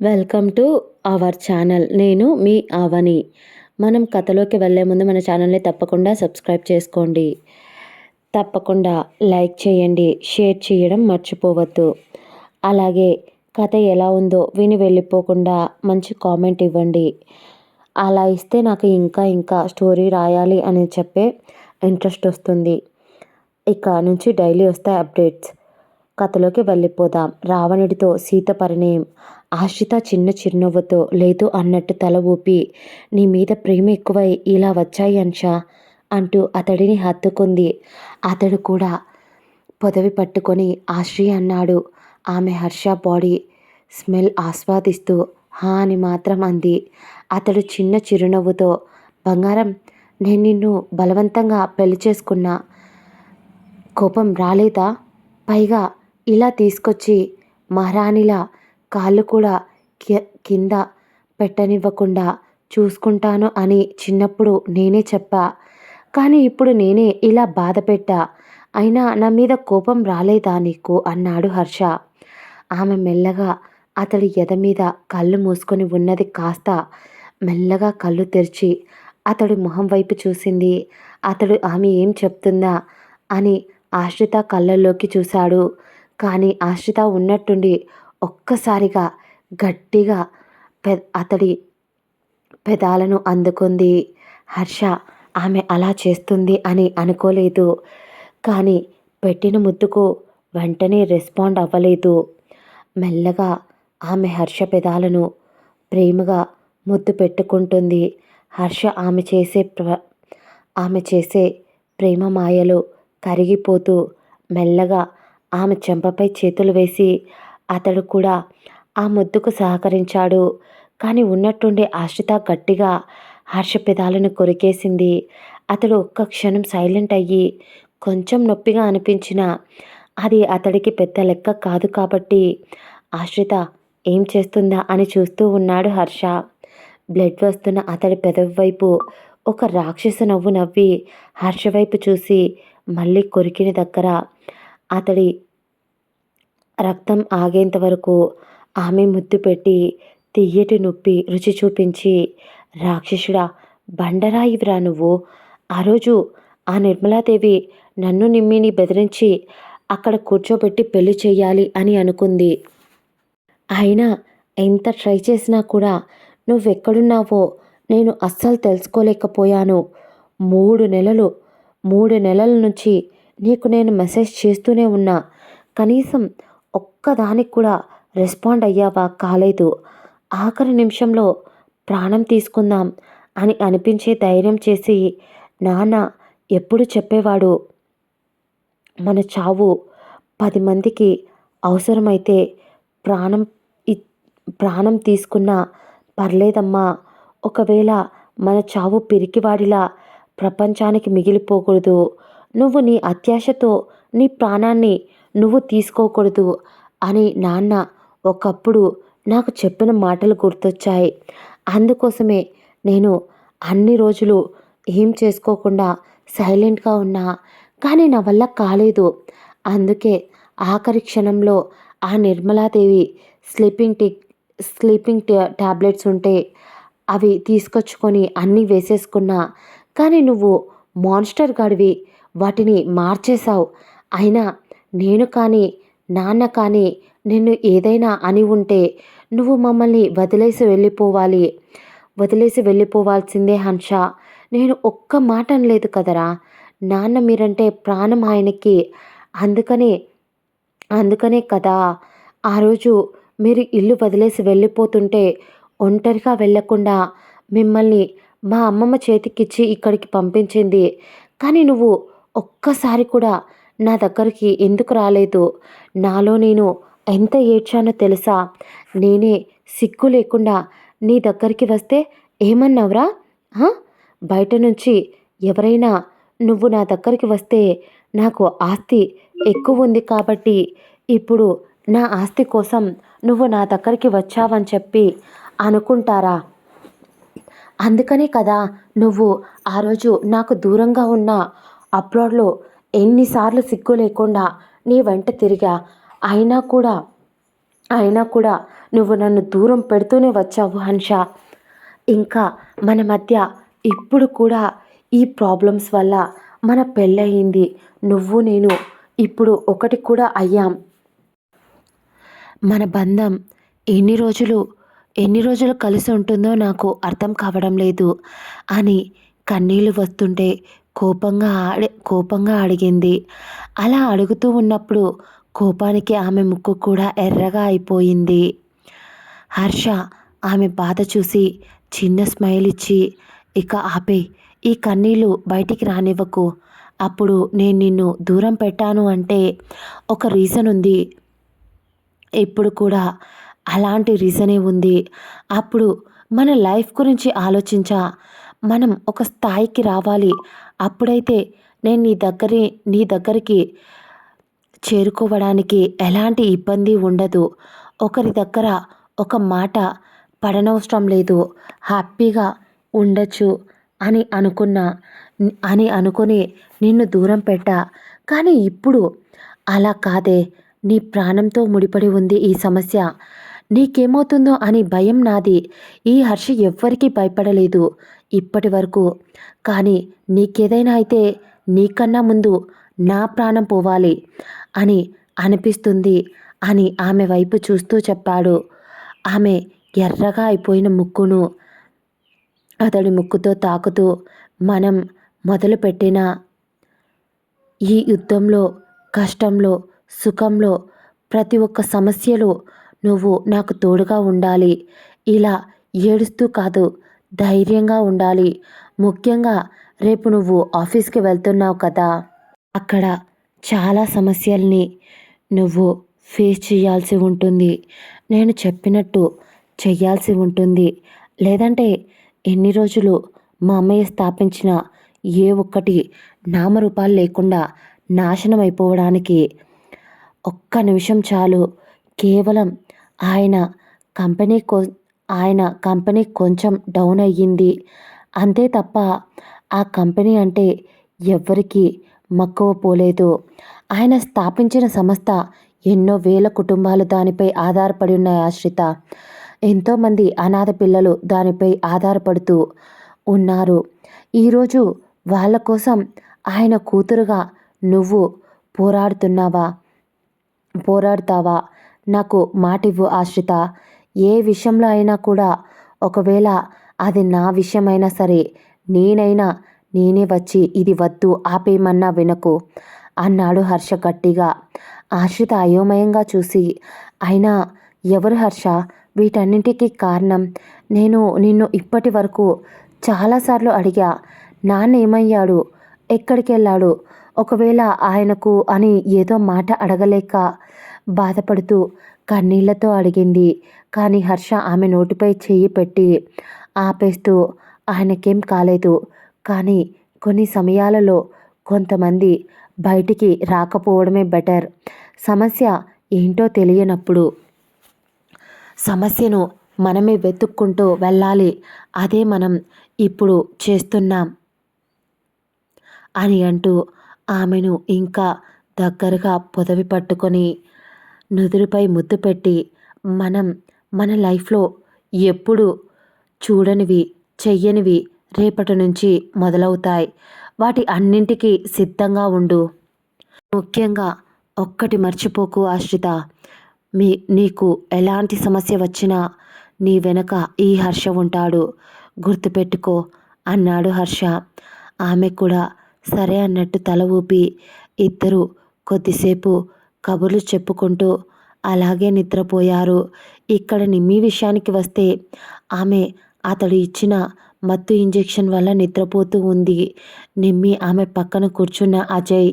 Welcome to our channel. నేను మీ అవని. మనం కథలోకి వెళ్ళే ముందు మన ఛానల్ని తప్పకుండా సబ్స్క్రైబ్ చేసుకోండి. తప్పకుండా లైక్ చేయండి షేర్ చేయడం మర్చిపోవద్దు. అలాగే కథ ఎలా ఉందో విని వెళ్ళిపోకుండా మంచి కామెంట్ ఇవ్వండి. అలా ఇస్తే నాకు ఇంకా ఇంకా స్టోరీ రాయాలి అని చెప్పే ఇంట్రెస్ట్ వస్తుంది. ఇక నుంచి డైలీ వస్తాయి అప్డేట్స్. కథలోకి వెళ్ళిపోదాం. రావణుడితో సీత పరిణయం. ఆశ్రిత చిన్న చిరునవ్వుతో లేదు అన్నట్టు తల ఊపి నీ మీద ప్రేమ ఎక్కువై ఇలా వచ్చాయి అంషా అంటూ అతడిని హత్తుకుంది. అతడు కూడా పొదవి పట్టుకొని ఆశ్రీ అన్నాడు. ఆమె హర్ష బాడీ స్మెల్ ఆస్వాదిస్తూ హా అని మాత్రం అంది. అతడు చిన్న చిరునవ్వుతో బంగారం నేను నిన్ను బలవంతంగా పెళ్ళి చేసుకున్నా. కోపం రాలేదా? పైగా ఇలా తీసుకొచ్చి మహారాణిలా కాళ్ళు కూడా కింద పెట్టనివ్వకుండా చూసుకుంటాను అని చిన్నప్పుడు నేనే చెప్పా. కానీ ఇప్పుడు నేనే ఇలా బాధ పెట్టా. అయినా నా మీద కోపం రాలేదా నీకు? అన్నాడు హర్ష. ఆమె మెల్లగా అతడి ఎద మీద కళ్ళు మూసుకొని ఉన్నది కాస్త మెల్లగా కళ్ళు తెరిచి అతడు మొహం వైపు చూసింది. అతడు ఆమె ఏం చెప్తుందా అని ఆశ్రిత కళ్ళల్లోకి చూశాడు. కానీ ఆశ్రిత ఉన్నట్టుండి ఒక్కసారిగా గట్టిగా పె అతడి పెదాలను అందుకుంది. హర్ష ఆమె అలా చేస్తుంది అని అనుకోలేదు. కానీ పెట్టిన ముద్దుకు వెంటనే రెస్పాండ్ అవ్వలేదు. మెల్లగా ఆమె హర్ష పెదాలను ప్రేమగా ముద్దు పెట్టుకుంటుంది. హర్ష ఆమె చేసే ప్ర ఆమె చేసే ప్రేమ మాయలు కరిగిపోతూ మెల్లగా ఆమె చెంపపై చేతులు వేసి అతడు కూడా ఆ ముద్దుకు సహకరించాడు. కానీ ఉన్నట్టుండి ఆశ్రిత గట్టిగా హర్షపెదాలను కొరికేసింది. అతడు ఒక్క క్షణం సైలెంట్ అయ్యి కొంచెం నొప్పిగా అనిపించిన అది అతడికి పెద్ద లెక్క కాదు కాబట్టి ఆశ్రిత ఏం చేస్తుందా అని చూస్తూ ఉన్నాడు హర్ష. బ్లడ్ వస్తున్న అతడి పెదవి వైపు ఒక రాక్షస నవ్వు నవ్వి హర్ష వైపు చూసి మళ్ళీ కొరికిన దగ్గర అతడి రక్తం ఆగేంత వరకు ఆమె ముద్దు పెట్టి తియ్యటి నొప్పి రుచి చూపించి రాక్షసుడా బండరాయివిరా నువ్వు? ఆ రోజు ఆ నిర్మలాదేవి నన్ను నిమ్మిని బెదిరించి అక్కడ కూర్చోబెట్టి పెళ్ళి చేయాలి అని అనుకుంది. అయినా ఎంత ట్రై చేసినా కూడా నువ్వెక్కడున్నావో నేను అస్సలు తెలుసుకోలేకపోయాను. మూడు నెలలు మూడు నెలల నుంచి నీకు నేను మెసేజ్ చేస్తూనే ఉన్నా. కనీసం ఒక్కదానికి కూడా రెస్పాండ్ అయ్యావా కాలేదు. ఆఖరి నిమిషంలో ప్రాణం తీసుకుందాం అని అనిపించే ధైర్యం చేసి నాన్న ఎప్పుడు చెప్పేవాడు? మన చావు పది మందికి అవసరమైతే ప్రాణం ప్రాణం తీసుకున్నా పర్లేదమ్మా. ఒకవేళ మన చావు పిరికివాడిలా ప్రపంచానికి మిగిలిపోకూడదు. నువ్వు నీ అత్యాశతో నీ ప్రాణాన్ని నువ్వు తీసుకోకూడదు. అని నాన్న ఒకప్పుడు నాకు చెప్పిన మాటలు గుర్తొచ్చాయి. అందుకోసమే నేను అన్ని రోజులు ఏం చేసుకోకుండా సైలెంట్గా ఉన్నా కానీ నా వల్ల కాలేదు. అందుకే ఆఖరి క్షణంలో ఆ నిర్మలాదేవి స్లీపింగ్ టి స్లీపింగ్ ట్యాబ్లెట్స్ ఉంటే అవి తీసుకొచ్చుకొని అన్నీ వేసేసుకున్నా కానీ నువ్వు మాన్స్టర్ గడివి వాటిని మార్చేశావు. అయినా నేను కానీ నాన్న కానీ నిన్ను ఏదైనా అని ఉంటే నువ్వు మమ్మల్ని వదిలేసి వెళ్ళిపోవాలి. వదిలేసి వెళ్ళిపోవాల్సిందే హంష. నేను ఒక్క మాట అనలేదు కదరా. నాన్న మీరంటే ప్రాణం ఆయనకి. అందుకనే అందుకనే కదా ఆ రోజు మీరు ఇల్లు వదిలేసి వెళ్ళిపోతుంటే ఒంటరిగా వెళ్ళకుండా మిమ్మల్ని మా అమ్మమ్మ చేతికిచ్చి ఇక్కడికి పంపించింది. కానీ నువ్వు ఒక్కసారి కూడా నా దగ్గరికి ఎందుకు రాలేదు? నాలో నేను ఎంత ఏడ్చానో తెలుసా? నేనే సిగ్గు లేకుండా నీ దగ్గరికి వస్తే ఏమన్నావురా? బయట నుంచి ఎవరైనా నువ్వు నా దగ్గరికి వస్తే నాకు ఆస్తి ఎక్కువ ఉంది కాబట్టి ఇప్పుడు నా ఆస్తి కోసం నువ్వు నా దగ్గరికి వచ్చావని చెప్పి అనుకుంటారా? అందుకనే కదా నువ్వు ఆ రోజు నాకు దూరంగా ఉన్న అప్లోడ్లో ఎన్నిసార్లు సిగ్గు లేకుండా నీ వెంట తిరిగా. అయినా కూడా అయినా కూడా నువ్వు నన్ను దూరం పెడుతూనే వచ్చావు హన్ష. ఇంకా మన మధ్య ఇప్పుడు కూడా ఈ ప్రాబ్లమ్స్ వల్ల మన పెళ్ళయింది. నువ్వు నేను ఇప్పుడు ఒకటి కూడా అయ్యాం. మన బంధం ఎన్ని రోజులు ఎన్ని రోజులు కలిసి ఉంటుందో నాకు అర్థం కావడం లేదు. అని కన్నీళ్ళు వస్తుంటే కోపంగా ఆడి కోపంగా అడిగింది. అలా అడుగుతూ ఉన్నప్పుడు కోపానికి ఆమె ముక్కు కూడా ఎర్రగా అయిపోయింది. హర్ష ఆమె బాధ చూసి చిన్న స్మైల్ ఇచ్చి ఇక ఆపే ఈ కన్నీళ్ళు బయటికి రానివ్వకు. అప్పుడు నేను నిన్ను దూరం పెట్టాను అంటే ఒక రీజన్ ఉంది. ఇప్పుడు కూడా అలాంటి రీజనే ఉంది. అప్పుడు మన లైఫ్ గురించి ఆలోచించా. మనం ఒక స్థాయికి రావాలి. అప్పుడైతే నేను నీ దగ్గరి నీ దగ్గరికి చేరుకోవడానికి ఎలాంటి ఇబ్బంది ఉండదు. ఒకరి దగ్గర ఒక మాట పడనవసరం లేదు. హ్యాపీగా ఉండొచ్చు అని అనుకున్నా అని అనుకుని నిన్ను దూరం పెట్టా. కానీ ఇప్పుడు అలా కాదే. నీ ప్రాణంతో ముడిపడి ఉంది ఈ సమస్య. నీకేమవుతుందో అని భయం నాది. ఈ హర్ష ఎవ్వరికీ భయపడలేదు. ఇప్పటి వరకు. కానీ నీకేదైనా అయితే నీకన్నా ముందు నా ప్రాణం పోవాలి అని అనిపిస్తుంది అని ఆమె వైపు చూస్తూ చెప్పాడు. ఆమె ఎర్రగా అయిపోయిన ముక్కును అతడి ముక్కుతో తాకుతూ మనం మొదలుపెట్టిన ఈ యుద్ధంలో కష్టంలో సుఖంలో ప్రతి ఒక్క సమస్యలో నువ్వు నాకు తోడుగా ఉండాలి. ఇలా ఏడుస్తూ కాదు ధైర్యంగా ఉండాలి. ముఖ్యంగా రేపు నువ్వు ఆఫీస్కి వెళ్తున్నావు కదా. అక్కడ చాలా సమస్యల్ని నువ్వు ఫేస్ చేయాల్సి ఉంటుంది. నేను చెప్పినట్టు చెయ్యాల్సి ఉంటుంది. లేదంటే ఎన్ని రోజులు మా అమ్మయ్య స్థాపించిన ఏ ఒక్కటి నామరూపాలు లేకుండా నాశనం అయిపోవడానికి ఒక్క నిమిషం చాలు. కేవలం ఆయన కంపెనీ కో ఆయన కంపెనీ కొంచెం డౌన్ అయ్యింది. అంతే తప్ప ఆ కంపెనీ అంటే ఎవ్వరికీ మక్కువ పోలేదు. ఆయన స్థాపించిన సంస్థ ఎన్నో వేల కుటుంబాలు దానిపై ఆధారపడి ఉన్నాయి ఆశ్రిత. ఎంతోమంది అనాథ పిల్లలు దానిపై ఆధారపడుతూ ఉన్నారు. ఈరోజు వాళ్ళ కోసం ఆయన కూతురుగా నువ్వు పోరాడుతున్నావా? పోరాడుతావా? నాకు మాటివ్వు ఆశ్రిత. ఏ విషయంలో అయినా కూడా ఒకవేళ అది నా విషయమైనా సరే నేనైనా నేనే వచ్చి ఇది వద్దు ఆపేయమన్నా వినకు అన్నాడు హర్ష గట్టిగా. ఆశ్రిత అయోమయంగా చూసి అయినా ఎవరు హర్ష? వీటన్నింటికి కారణం నేను నిన్ను ఇప్పటి వరకు చాలాసార్లు అడిగా. నాన్న ఏమయ్యాడు? ఎక్కడికి వెళ్ళాడు ఒకవేళ ఆయనకు అని ఏదో మాట అడగలేక బాధపడుతూ కన్నీళ్ళతో అడిగింది. కానీ హర్ష ఆమె నోటిపై చెయ్యి పెట్టి ఆపేస్తూ ఆయనకేం కాలేదు. కానీ కొన్ని సమయాలలో కొంతమంది బయటికి రాకపోవడమే బెటర్. సమస్య ఏంటో తెలియనప్పుడు సమస్యను మనమే వెతుక్కుంటూ వెళ్ళాలి. అదే మనం ఇప్పుడు చేస్తున్నాం అని అంటూ ఆమెను ఇంకా దగ్గరగా పొదవి పట్టుకొని నుదురుపై ముద్దు పెట్టి మనం మన లైఫ్లో ఎప్పుడు చూడనివి చెయ్యనివి రేపటి నుంచి మొదలవుతాయి. వాటి అన్నింటికీ సిద్ధంగా ఉండు. ముఖ్యంగా ఒక్కటి మర్చిపోకు ఆశ్రిత. మీ నీకు ఎలాంటి సమస్య వచ్చినా నీ వెనక ఈ హర్ష ఉంటాడు. గుర్తుపెట్టుకో అన్నాడు హర్ష. ఆమె కూడా సరే అన్నట్టు తల ఊపి ఇద్దరు కొద్దిసేపు కబుర్లు చెప్పుకుంటూ అలాగే నిద్రపోయారు. ఇక్కడ నిమ్మి విషయానికి వస్తే ఆమె అతడు ఇచ్చిన మత్తు ఇంజెక్షన్ వల్ల నిద్రపోతూ ఉంది. నిమ్మి ఆమె పక్కన కూర్చున్న అజయ్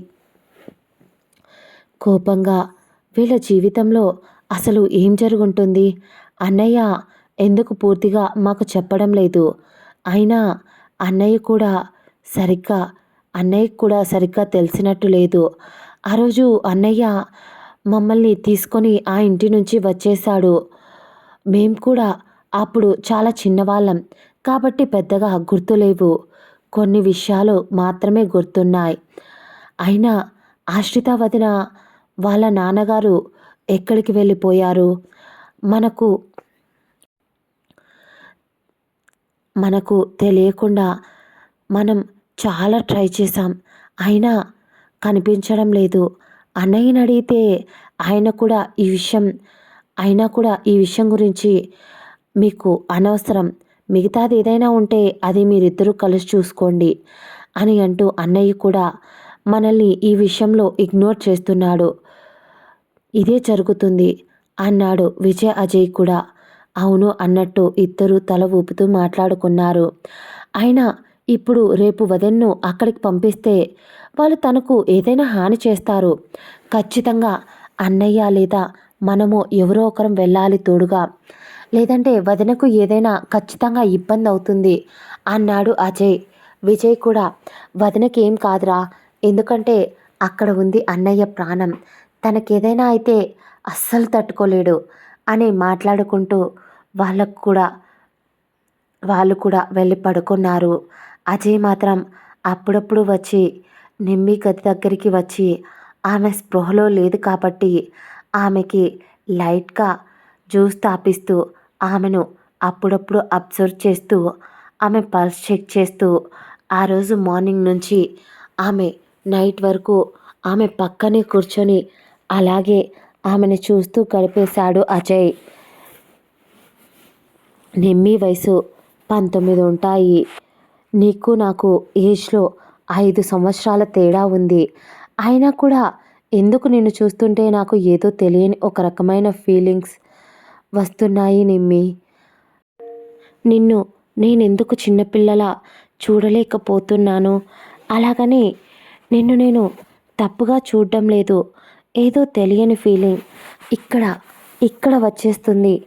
కోపంగా వీళ్ళ జీవితంలో అసలు ఏం జరుగుంటుంది? అన్నయ్య ఎందుకు పూర్తిగా మాకు చెప్పడం లేదు? అయినా అన్నయ్య కూడా సరిగ్గా అన్నయ్యకు కూడా సరిగ్గా తెలిసినట్టు లేదు. ఆ రోజు అన్నయ్య మమ్మల్ని తీసుకొని ఆ ఇంటి నుంచి వచ్చేశాడు. మేం కూడా అప్పుడు చాలా చిన్నవాళ్ళం కాబట్టి పెద్దగా గుర్తులేవు. కొన్ని విషయాలు మాత్రమే గుర్తున్నాయి. అయినా ఆశ్రిత వదిన వాళ్ళ నాన్నగారు ఎక్కడికి వెళ్ళిపోయారు? మనకు మనకు తెలియకుండా మనం చాలా ట్రై చేశాం. అయినా కనిపించడం లేదు. అన్నయ్యని అడిగితే ఆయన కూడా ఈ విషయం అయినా కూడా ఈ విషయం గురించి మీకు అనవసరం. మిగతాది ఏదైనా ఉంటే అది మీరిద్దరూ కలిసి చూసుకోండి అని అంటూ అన్నయ్య కూడా మనల్ని ఈ విషయంలో ఇగ్నోర్ చేస్తున్నాడు. ఇదే జరుగుతుంది అన్నాడు విజయ్ అజయ్ కూడా. అవును అన్నట్టు ఇద్దరు తల ఊపుతూ మాట్లాడుకున్నారు. అయినా ఇప్పుడు రేపు వదన్ను అక్కడికి పంపిస్తే వాళ్ళు తనకు ఏదైనా హాని చేస్తారు. ఖచ్చితంగా అన్నయ్య లేదా మనము ఎవరో ఒకరం వెళ్ళాలి తోడుగా. లేదంటే వదినకు ఏదైనా ఖచ్చితంగా ఇబ్బంది అవుతుంది అన్నాడు అజయ్. విజయ్ కూడా వదినకి ఏం కాదురా ఎందుకంటే అక్కడ ఉంది అన్నయ్య ప్రాణం. తనకేదైనా అయితే అస్సలు తట్టుకోలేడు అని మాట్లాడుకుంటూ వాళ్ళకు కూడా వాళ్ళు కూడా వెళ్ళి పడుకున్నారు. అజయ్ మాత్రం అప్పుడప్పుడు వచ్చి నిమ్మి గది దగ్గరికి వచ్చి ఆమె స్పృహలో లేదు కాబట్టి ఆమెకి లైట్గా జ్యూస్ తాపిస్తూ ఆమెను అప్పుడప్పుడు అబ్జర్వ్ చేస్తూ ఆమె పల్స్ చెక్ చేస్తూ ఆ రోజు మార్నింగ్ నుంచి ఆమె నైట్ వరకు ఆమె పక్కనే కూర్చొని అలాగే ఆమెను చూస్తూ గడిపేశాడు అజయ్. నిమ్మి వయసు పంతొమ్మిది ఉంటాయి. నీకు నాకు ఏజ్లో ఐదు సంవత్సరాల తేడా ఉంది. అయినా కూడా ఎందుకు నిన్ను చూస్తుంటే నాకు ఏదో తెలియని ఒక రకమైన ఫీలింగ్స్ వస్తున్నాయి నిమ్మి. నిన్ను నేనెందుకు చిన్నపిల్లలా చూడలేకపోతున్నాను? అలాగని నిన్ను నేను తప్పుగా చూడడం లేదు. ఏదో తెలియని ఫీలింగ్ ఇక్కడ ఇక్కడ వచ్చేస్తుంది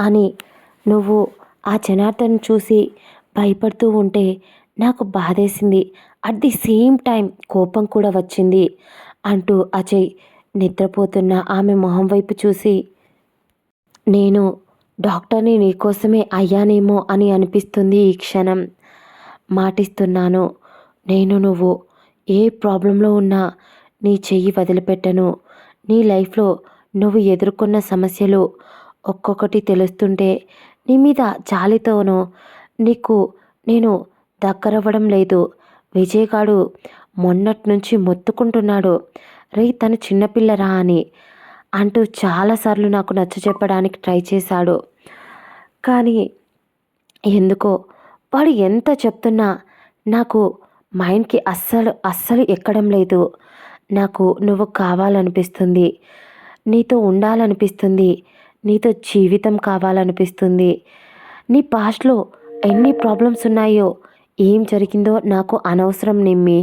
అని నువ్వు ఆ జనార్దన్ చూసి భయపడుతూ ఉంటే నాకు బాధేసింది. అట్ ది సేమ్ టైం కోపం కూడా వచ్చింది అంటూ అజయ్ నిద్రపోతున్న ఆమె మొహం వైపు చూసి నేను డాక్టర్ని నీకోసమే అయ్యానేమో అని అనిపిస్తుంది ఈ క్షణం. మాటిస్తున్నాను. నేను నువ్వు ఏ ప్రాబ్లంలో ఉన్నా నీ చెయ్యి వదిలిపెట్టను. నీ లైఫ్లో నువ్వు ఎదుర్కొన్న సమస్యలు ఒక్కొక్కటి తెలుస్తుంటే నీ మీద జాలితోనో నీకు నేను దగ్గరవ్వడం లేదు. విజయగాడు మొన్నటి నుంచి మొత్తుకుంటున్నాడు. రే తను చిన్నపిల్లరా అని అంటూ చాలాసార్లు నాకు నచ్చ చెప్పడానికి ట్రై చేశాడు. కానీ ఎందుకో వాడు ఎంత చెప్తున్నా నాకు మైండ్కి అస్సలు అస్సలు ఎక్కడం లేదు. నాకు నువ్వు కావాలనిపిస్తుంది. నీతో ఉండాలనిపిస్తుంది. నీతో జీవితం కావాలనిపిస్తుంది. నీ పాస్ట్లో ఎన్ని ప్రాబ్లమ్స్ ఉన్నాయో ఏం జరిగిందో నాకు అనవసరం నిమ్మి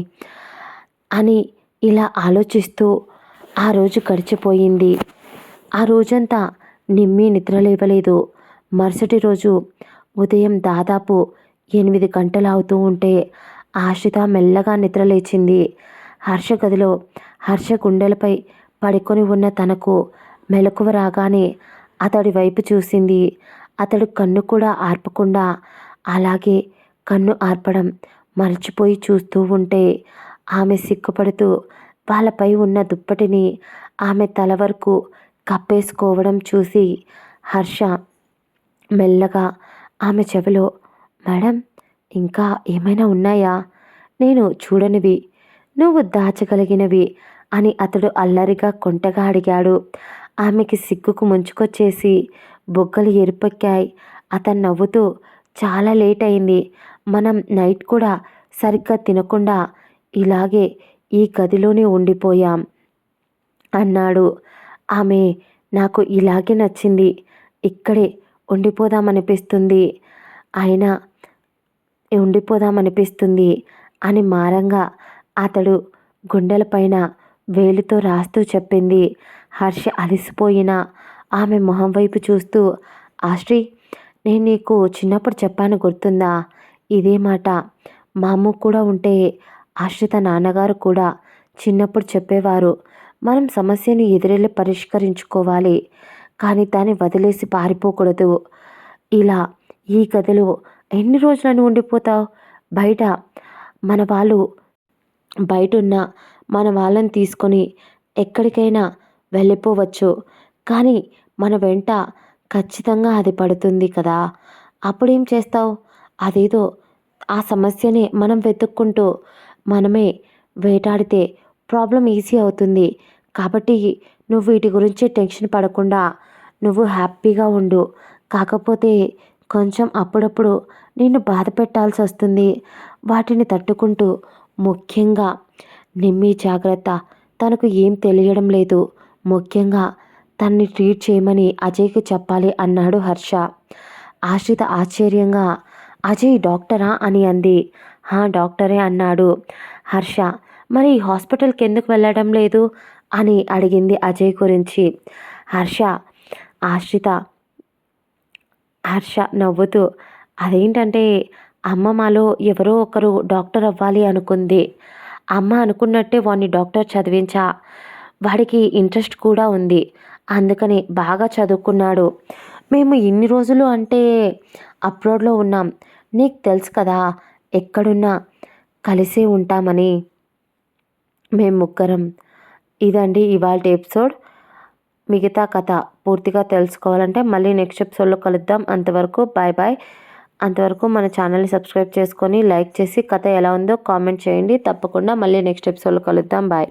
అని ఇలా ఆలోచిస్తూ ఆ రోజు గడిచిపోయింది. ఆ రోజంతా నిమ్మి నిద్రలేవలేదు మరుసటి రోజు ఉదయం దాదాపు ఎనిమిది గంటలు అవుతూ ఉంటే ఆశ్రిత మెల్లగా నిద్రలేచింది హర్ష గదిలో హర్ష గుండెలపై పడుకొని ఉన్న తనకు మెలకువ రాగానే అతడి వైపు చూసింది. అతడు కన్ను కూడా ఆర్పకుండా అలాగే కన్ను ఆర్పడం మర్చిపోయి చూస్తూ ఉంటే ఆమె సిగ్గుపడుతూ వాళ్ళపై ఉన్న దుప్పటిని ఆమె తల వరకు కప్పేసుకోవడం చూసి హర్ష మెల్లగా ఆమె చెవిలో మేడం ఇంకా ఏమైనా ఉన్నాయా? నేను చూడనివి నువ్వు దాచగలిగినవి అని అతడు అల్లరిగా కొంటగా అడిగాడు. ఆమెకి సిగ్గుకు ముంచుకొచ్చేసి బొగ్గలు ఎరుపెక్కాయి అతను నవ్వుతూ చాలా లేట్ అయింది. మనం నైట్ కూడా సరిగ్గా తినకుండా ఇలాగే ఈ గదిలోనే ఉండిపోయాం. అన్నాడు. ఆమె నాకు ఇలాగే నచ్చింది. ఇక్కడే ఉండిపోదామనిపిస్తుంది. అయినా ఉండిపోదామనిపిస్తుంది అని మారంగా అతడు గుండెలపైన వేలితో రాస్తూ చెప్పింది. హర్ష అలసిపోయిన ఆమె మొహం వైపు చూస్తూ ఆశ్రీ నేను నీకు చిన్నప్పుడు చెప్పాను గుర్తుందా? ఇదే మాట. మా అమ్మ కూడా ఉంటే ఆశ్రిత నాన్నగారు కూడా చిన్నప్పుడు చెప్పేవారు. మనం సమస్యను ఎదురెళ్ళి పరిష్కరించుకోవాలి. కానీ దాన్ని వదిలేసి పారిపోకూడదు. ఇలా ఈ గదిలో ఎన్ని రోజులను ఉండిపోతావు? బయట మన వాళ్ళు బయట ఉన్న మన వాళ్ళని తీసుకొని ఎక్కడికైనా వెళ్ళిపోవచ్చు. కానీ మన వెంట ఖచ్చితంగా అది పడుతుంది కదా. అప్పుడేం చేస్తావు? అదేదో ఆ సమస్యని మనం వెతుక్కుంటూ మనమే వేటాడితే ప్రాబ్లం ఈజీ అవుతుంది. కాబట్టి నువ్వు వీటి గురించి టెన్షన్ పడకుండా నువ్వు హ్యాపీగా ఉండు. కాకపోతే కొంచెం అప్పుడప్పుడు నిన్ను బాధ పెట్టాల్సి వస్తుంది. వాటిని తట్టుకుంటూ ముఖ్యంగా నిమ్మి జాగ్రత్త. తనకు ఏం తెలియడం లేదు. ముఖ్యంగా తన్ని ట్రీట్ చేయమని అజయ్కి చెప్పాలి అన్నాడు హర్ష. ఆశ్రిత ఆశ్చర్యంగా అజయ్ డాక్టరా అని అంది. హా డాక్టరే అన్నాడు. హర్ష మరి ఈ హాస్పిటల్కి ఎందుకు వెళ్ళడం లేదు? అని అడిగింది అజయ్ గురించి. హర్ష ఆశ్రిత హర్ష నవ్వుతూ అదేంటంటే అమ్మ మాలో ఎవరో ఒకరు డాక్టర్ అవ్వాలి అనుకుంది. అమ్మ అనుకున్నట్టే వాడిని డాక్టర్ చదివించా. వాడికి ఇంట్రెస్ట్ కూడా ఉంది. అందుకని బాగా చదువుకున్నాడు. మేము ఇన్ని రోజులు అంటే అప్రోడ్లో ఉన్నాం. నీకు తెలుసు కదా ఎక్కడున్నా కలిసే ఉంటామని. మేము ముగ్గురం. ఇదండి ఇవాళ ఎపిసోడ్. మిగతా కథ పూర్తిగా తెలుసుకోవాలంటే మళ్ళీ నెక్స్ట్ ఎపిసోడ్లో కలుద్దాం. అంతవరకు బాయ్ బాయ్. అంతవరకు మన ఛానల్ని సబ్స్క్రైబ్ చేసుకొని లైక్ చేసి కథ ఎలా ఉందో కామెంట్ చేయండి. తప్పకుండా మళ్ళీ నెక్స్ట్ ఎపిసోడ్లో కలుద్దాం. బాయ్.